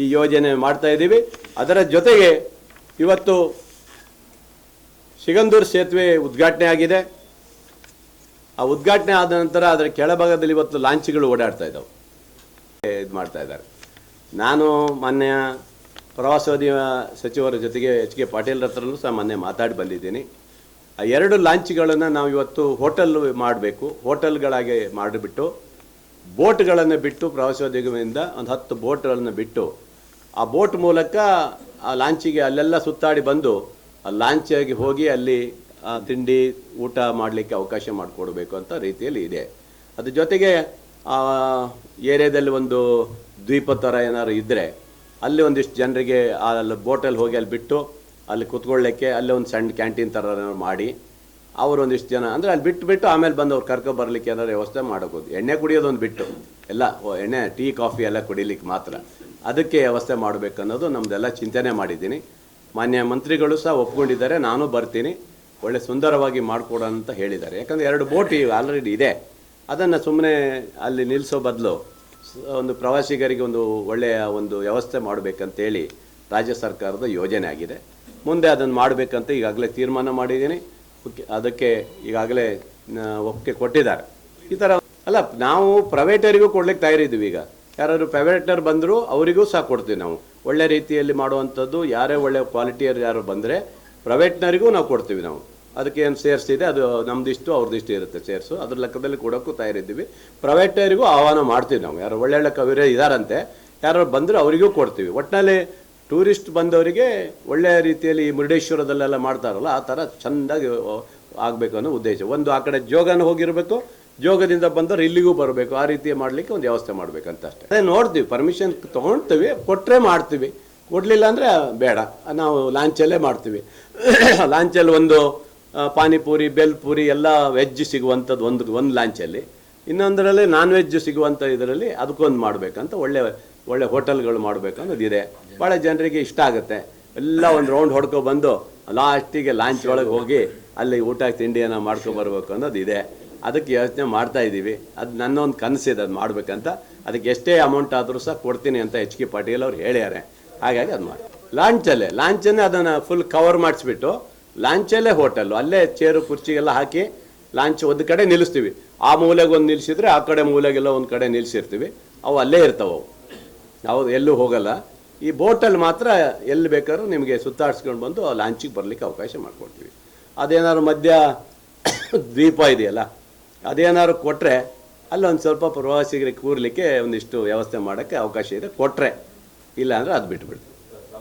ಈ ಯೋಜನೆ ಮಾಡ್ತಾ ಇದ್ದೀವಿ. ಅದರ ಜೊತೆಗೆ ಇವತ್ತು ಸಿಗಂದೂರು ಸೇತುವೆ ಉದ್ಘಾಟನೆ ಆಗಿದೆ. ಆ ಉದ್ಘಾಟನೆ ಆದ ನಂತರ ಅದರ ಕೆಳಭಾಗದಲ್ಲಿ ಇವತ್ತು ಲಾಂಚ್ಗಳು ಓಡಾಡ್ತಾ ಇದ್ದಾವೆ. ಇದು ಮಾಡ್ತಾ ಇದ್ದಾರೆ. ನಾನು ಮಾನ್ಯ ಪ್ರವಾಸೋದ್ಯಮ ಸಚಿವರ ಜೊತೆಗೆ ಎಚ್ ಕೆ ಪಾಟೀಲ್ ಹತ್ರನೂ ಸಹ ಮೊನ್ನೆ ಮಾತಾಡಿ ಬಂದಿದ್ದೀನಿ. ಆ ಎರಡು ಲಾಂಚ್ಗಳನ್ನು ನಾವು ಇವತ್ತು ಹೋಟೆಲ್ ಮಾಡಬೇಕು. ಹೋಟೆಲ್ಗಳಾಗಿ ಮಾಡಿಬಿಟ್ಟು ಬೋಟ್ಗಳನ್ನು ಬಿಟ್ಟು ಪ್ರವಾಸೋದ್ಯಮದಿಂದ ಒಂದು ಹತ್ತು ಬೋಟ್ಗಳನ್ನು ಬಿಟ್ಟು ಆ ಬೋಟ್ ಮೂಲಕ ಆ ಲಾಂಚಿಗೆ ಅಲ್ಲೆಲ್ಲ ಸುತ್ತಾಡಿ ಬಂದು ಆ ಲಾಂಚಾಗಿ ಹೋಗಿ ಅಲ್ಲಿ ತಿಂಡಿ ಊಟ ಮಾಡಲಿಕ್ಕೆ ಅವಕಾಶ ಮಾಡಿಕೊಡ್ಬೇಕು ಅಂತ ರೀತಿಯಲ್ಲಿ ಇದೆ. ಅದ್ರ ಜೊತೆಗೆ ಆ ಏರಿಯಾದಲ್ಲಿ ಒಂದು ದ್ವೀಪ ಥರ ಏನಾದ್ರು ಇದ್ದರೆ ಅಲ್ಲಿ ಒಂದಿಷ್ಟು ಜನರಿಗೆ ಅಲ್ಲಿ ಬೋಟಲ್ಲಿ ಹೋಗಿ ಅಲ್ಲಿ ಬಿಟ್ಟು ಅಲ್ಲಿ ಕೂತ್ಕೊಳ್ಳಿಕ್ಕೆ ಅಲ್ಲೇ ಒಂದು ಸಣ್ಣ ಕ್ಯಾಂಟೀನ್ ಥರ ಏನಾದ್ರು ಮಾಡಿ ಅವರು ಒಂದಿಷ್ಟು ಜನ, ಅಂದರೆ ಅಲ್ಲಿ ಬಿಟ್ಟು ಬಿಟ್ಟು ಆಮೇಲೆ ಬಂದು ಅವ್ರು ಕರ್ಕೊ ಬರಲಿಕ್ಕೆ ಏನಾದ್ರು ವ್ಯವಸ್ಥೆ ಮಾಡೋಬೋದು. ಎಣ್ಣೆ ಕುಡಿಯೋದೊಂದು ಬಿಟ್ಟು. ಎಲ್ಲ ಎಣ್ಣೆ, ಟೀ, ಕಾಫಿ ಎಲ್ಲ ಕುಡಿಲಿಕ್ಕೆ ಮಾತ್ರ. ಅದಕ್ಕೆ ವ್ಯವಸ್ಥೆ ಮಾಡಬೇಕನ್ನೋದು ನಮ್ಮದೆಲ್ಲ ಚಿಂತನೆ ಮಾಡಿದ್ದೀನಿ. ಮಾನ್ಯ ಮಂತ್ರಿಗಳು ಸಹ ಒಪ್ಕೊಂಡಿದ್ದಾರೆ, ನಾನು ಬರ್ತೀನಿ. ಒಳ್ಳೆ ಸುಂದರವಾಗಿ ಮಾಡಿಕೊಡೋ ಅಂತ ಹೇಳಿದ್ದಾರೆ. ಯಾಕಂದರೆ ಎರಡು ಬೋಟ್ ಆಲ್ರೆಡಿ ಇದೆ. ಅದನ್ನು ಸುಮ್ಮನೆ ಅಲ್ಲಿ ನಿಲ್ಲಿಸೋ ಬದಲು ಒಂದು ಪ್ರವಾಸಿಗರಿಗೆ ಒಂದು ಒಳ್ಳೆಯ ಒಂದು ವ್ಯವಸ್ಥೆ ಮಾಡಬೇಕಂತೇಳಿ ರಾಜ್ಯ ಸರ್ಕಾರದ ಯೋಜನೆ ಆಗಿದೆ. ಮುಂದೆ ಅದನ್ನು ಮಾಡಬೇಕಂತ ಈಗಾಗಲೇ ತೀರ್ಮಾನ ಮಾಡಿದ್ದೀನಿ. ಅದಕ್ಕೆ ಈಗಾಗಲೇ ಒಪ್ಪಿಗೆ ಕೊಟ್ಟಿದ್ದಾರೆ. ಈ ಥರ ಅಲ್ಲ, ನಾವು ಪ್ರೈವೇಟರಿಗೂ ಕೊಡ್ಲಿಕ್ಕೆ ತಯಾರಿದ್ದೀವಿ ಈಗ. ಯಾರಾದ್ರು ಪ್ರೈವೇಟರ್ ಬಂದರೂ ಅವರಿಗೂ ಸಹ ಕೊಡ್ತೀವಿ ನಾವು. ಒಳ್ಳೆ ರೀತಿಯಲ್ಲಿ ಮಾಡುವಂಥದ್ದು, ಯಾರೇ ಒಳ್ಳೆ ಕ್ವಾಲಿಟಿಯರ್ ಯಾರು ಬಂದರೆ ಪ್ರೈವೇಟ್ನರಿಗೂ ನಾವು ಕೊಡ್ತೀವಿ ನಾವು. ಅದಕ್ಕೆ ಏನು ಸೇರ್ಸ್ ಇದೆ ಅದು ನಮ್ದಿಷ್ಟು ಅವ್ರದ್ದಿಷ್ಟು ಇರುತ್ತೆ ಸೇರ್ಸು ಅದ್ರ ಲೆಕ್ಕದಲ್ಲಿ ಕೊಡೋಕ್ಕೂ ತಯಾರಿದ್ದೀವಿ ಪ್ರೈವೇಟರಿಗೂ ಆಹ್ವಾನ ಮಾಡ್ತೀವಿ ನಾವು. ಯಾರು ಒಳ್ಳೆ ಕವಿರೇ ಇದ್ದಾರಂತೆ ಯಾರು ಬಂದರೆ ಅವರಿಗೂ ಕೊಡ್ತೀವಿ. ಒಟ್ಟಿನಲ್ಲಿ ಟೂರಿಸ್ಟ್ ಬಂದವರಿಗೆ ಒಳ್ಳೆಯ ರೀತಿಯಲ್ಲಿ ಮುರುಡೇಶ್ವರದಲ್ಲೆಲ್ಲ ಮಾಡ್ತಾರಲ್ಲ, ಆ ಥರ ಚೆಂದಾಗಿ ಆಗಬೇಕು ಅನ್ನೋ ಉದ್ದೇಶ. ಒಂದು ಆ ಕಡೆ ಜೋಗನ ಹೋಗಿರಬೇಕು, ಜೋಗದಿಂದ ಬಂದವರು ಇಲ್ಲಿಗೂ ಬರಬೇಕು, ಆ ರೀತಿ ಮಾಡಲಿಕ್ಕೆ ಒಂದು ವ್ಯವಸ್ಥೆ ಮಾಡಬೇಕಂತ ಅಷ್ಟೇ. ಅದೇ ನೋಡ್ತೀವಿ ಪರ್ಮಿಷನ್ ತೊಗೊಳ್ತೀವಿ ಕೊಟ್ಟರೆ ಮಾಡ್ತೀವಿ. ಕೊಡಲಿಲ್ಲ ಅಂದರೆ ಬೇಡ, ನಾವು ಲಾಂಚಲ್ಲೇ ಮಾಡ್ತೀವಿ. ಲಾಂಚಲ್ಲಿ ಒಂದು ಪಾನಿಪುರಿ ಬೆಲ್ ಪೂರಿ ಎಲ್ಲ ವೆಜ್ ಸಿಗುವಂಥದ್ದು ಒಂದು ಒಂದು ಲಾಂಚಲ್ಲಿ. ಇನ್ನೊಂದರಲ್ಲಿ ನಾನ್ ವೆಜ್ ಸಿಗುವಂಥ ಇದರಲ್ಲಿ ಅದಕ್ಕೊಂದು ಮಾಡಬೇಕಂತ ಒಳ್ಳೆ ಒಳ್ಳೆ ಹೋಟೆಲ್ಗಳು ಮಾಡಬೇಕು ಅನ್ನೋದು ಇದೆ. ಭಾಳ ಜನರಿಗೆ ಇಷ್ಟ ಆಗುತ್ತೆ. ಎಲ್ಲ ಒಂದು ರೌಂಡ್ ಹೊಡ್ಕೊ ಬಂದು ಲಾಸ್ಟಿಗೆ ಲಾಂಚ್ ಒಳಗೆ ಹೋಗಿ ಅಲ್ಲಿ ಊಟ ತಿಂಡಿಯನ್ನು ಮಾಡ್ಕೊಬರ್ಬೇಕು ಅನ್ನೋದು ಇದೆ. ಅದಕ್ಕೆ ಯೋಚನೆ ಮಾಡ್ತಾ ಇದ್ದೀವಿ. ಅದು ನನ್ನ ಒಂದು ಕನಸಿದೆ ಅದು ಮಾಡಬೇಕಂತ. ಅದಕ್ಕೆ ಎಷ್ಟೇ ಅಮೌಂಟ್ ಆದರೂ ಸಹ ಕೊಡ್ತೀನಿ ಅಂತ ಎಚ್ ಕೆ ಪಾಟೀಲ್ ಅವ್ರು ಹೇಳ್ಯಾರೆ. ಹಾಗಾಗಿ ಅದು ಮಾಡಿ ಲಾಂಚಲ್ಲೇ ಲಾಂಚನ್ನೇ ಅದನ್ನು ಫುಲ್ ಕವರ್ ಮಾಡಿಸ್ಬಿಟ್ಟು ಲಾಂಚಲ್ಲೇ ಹೋಟೆಲ್ಲು ಅಲ್ಲೇ ಚೇರು ಕುರ್ಚಿಗೆಲ್ಲ ಹಾಕಿ ಲಾಂಚ್ ಒಂದು ಕಡೆ ನಿಲ್ಲಿಸ್ತೀವಿ. ಆ ಮೂಲೆಗೆ ಒಂದು ನಿಲ್ಲಿಸಿದ್ರೆ ಆ ಕಡೆ ಮೂಲೆಗೆಲ್ಲ ಒಂದು ಕಡೆ ನಿಲ್ಲಿಸಿರ್ತೀವಿ ಅವು ಅಲ್ಲೇ ಇರ್ತಾವೆ ಅವು. ನಾವು ಎಲ್ಲೂ ಹೋಗಲ್ಲ. ಈ ಬೋಟಲ್ಲಿ ಮಾತ್ರ ಎಲ್ಲಿ ಬೇಕಾದ್ರೂ ನಿಮಗೆ ಸುತ್ತಾಡಿಸ್ಕೊಂಡು ಬಂದು ಲಾಂಚಿಗೆ ಬರಲಿಕ್ಕೆ ಅವಕಾಶ ಮಾಡಿಕೊಡ್ತೀವಿ. ಅದೇನಾದ್ರು ಮಧ್ಯ ದ್ವೀಪ ಇದೆಯಲ್ಲ, ಅದೇನಾದ್ರು ಕೊಟ್ಟರೆ ಅಲ್ಲೊಂದು ಸ್ವಲ್ಪ ಪ್ರವಾಸಿಗರಿಗೆ ಕೂರ್ಲಿಕ್ಕೆ ಒಂದಿಷ್ಟು ವ್ಯವಸ್ಥೆ ಮಾಡೋಕ್ಕೆ ಅವಕಾಶ ಇದೆ. ಕೊಟ್ಟರೆ ಇಲ್ಲಾಂದರೆ ಅದು ಬಿಟ್ಬಿಡ್ತೀವಿ.